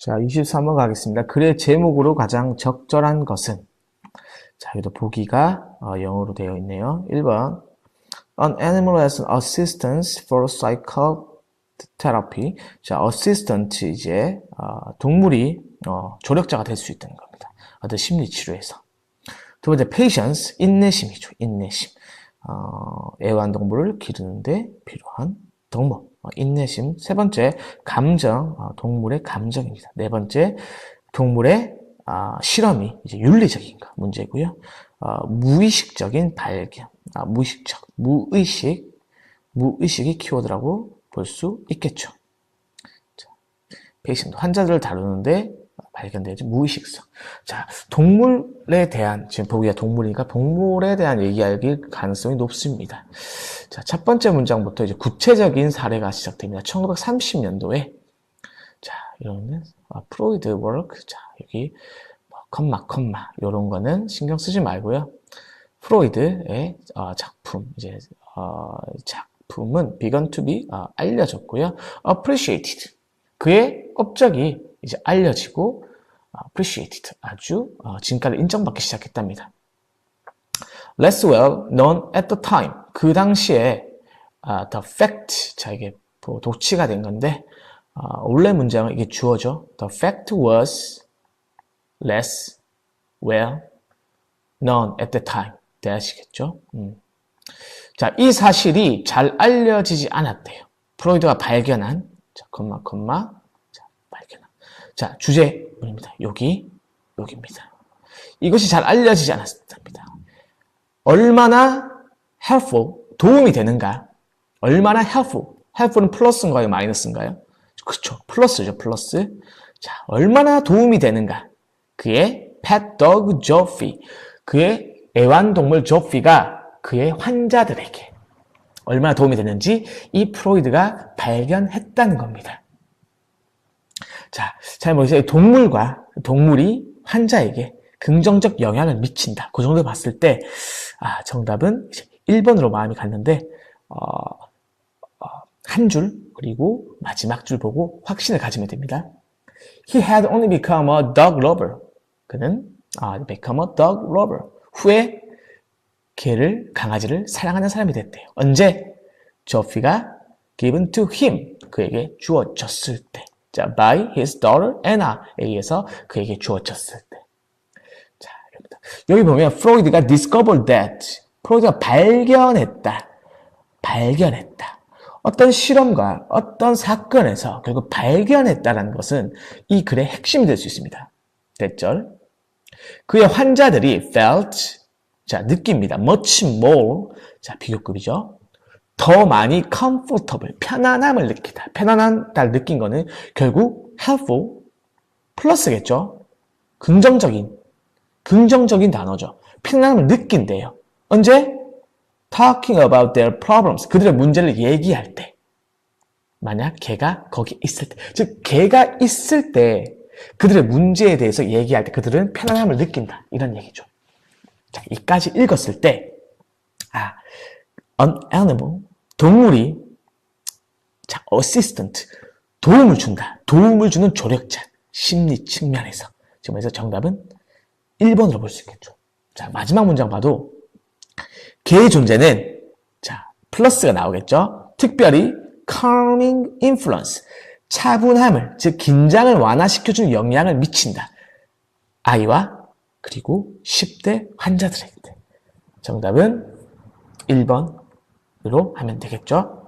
자, 23번 가겠습니다. 글의 제목으로 가장 적절한 것은 자, 여기도 보기가 어, 영어로 되어 있네요. 1번 An animal as an assistance for psychotherapy. 자, assistant 이제 어, 동물이 어, 조력자가 될 수 있다는 겁니다. 어떤 심리 치료에서. 두 번째 patience 인내심이죠. 인내심. 어, 애완동물을 기르는데 필요한 동물. 어, 인내심. 세 번째, 감정. 어, 동물의 감정입니다. 네 번째, 동물의 아, 실험이 이제 윤리적인가 문제고요. 어, 무의식적인 발견. 아, 무의식적, 무의식, 무의식이 키워드라고 볼 수 있겠죠. 자, 페이션트 환자들을 다루는데 발견되지 무의식성. 자, 동물에 대한 지금 보기가 동물이니까 동물에 대한 얘기할 가능성이 높습니다. 자, 첫 번째 문장부터 이제 구체적인 사례가 시작됩니다. 1930년도에 자, 이거는 아, 프로이드 워크. 자, 여기 뭐 컴마 컴마 이런 거는 신경 쓰지 말고요. 프로이드의 어, 작품 이제 어, 작품은 to be 어, 알려졌고요. appreciated 그의 업적이 이제 알려지고 appreciated 아주 어, 진가를 인정받기 시작했답니다. less well known at the time 그 당시에 아, the fact 자 이게 뭐 도치가 된 건데 아, 원래 문장은 이게 주어죠. the fact was less well known at the time 대하시겠죠. 음. 자, 이 사실이 잘 알려지지 않았대요. 프로이드가 발견한 자, 콤마 콤마 자, 주제문입니다. 여기 여기입니다. 이것이 잘 알려지지 않았답니다. 얼마나 helpful 도움이 되는가? 얼마나 helpful helpful은 플러스인가요, 마이너스인가요? 그렇죠. 플러스죠, 플러스. 자, 얼마나 도움이 되는가? 그의 pet dog Joffy, 그의 애완동물 조피가 그의 환자들에게 얼마나 도움이 되는지 이 프로이드가 발견했다는 겁니다. 자, 잘 보세요. 동물과 동물이 환자에게 긍정적 영향을 미친다. 그 정도 봤을 때, 아, 정답은 1번으로 마음이 갔는데, 어, 어, 한 줄, 그리고 마지막 줄 보고 확신을 가지면 됩니다. He had only become a dog lover. 그는, 아, become a dog lover. 후에 개를, 강아지를 사랑하는 사람이 됐대요. 언제? 조피가 given to him. 그에게 주어졌을 때. 자, by his daughter Anna에 의해서 그에게 주어졌을 때. 자. 여기 보면 프로이드가 discovered that. 프로이드가 발견했다. 발견했다. 어떤 실험과 어떤 사건에서 결국 발견했다는 것은 이 글의 핵심이 될 수 있습니다. 됐죠? 그의 환자들이 felt, 자, 느낍니다. much more, 자, 비교급이죠. 더 많이 comfortable, 편안함을 느끼다. 편안함을 느낀 거는 결국 helpful, 플러스겠죠. 긍정적인, 긍정적인 단어죠. 편안함을 느낀대요. 언제? talking about their problems. 그들의 문제를 얘기할 때. 만약 걔가 거기 있을 때. 즉, 걔가 있을 때 그들의 문제에 대해서 얘기할 때 그들은 편안함을 느낀다. 이런 얘기죠. 자, 이까지 읽었을 때, 아, an animal, 동물이, 자, assistant, 도움을 준다. 도움을 주는 조력자. 심리 측면에서. 지금 그래서 정답은 1번으로 볼 수 있겠죠. 자, 마지막 문장 봐도, 개의 존재는, 자, 플러스가 나오겠죠. 특별히, calming influence. 차분함을, 즉 긴장을 완화시켜주는 영향을 미친다. 아이와 그리고 10대 환자들에게. 정답은 1번 으로 하면 되겠죠.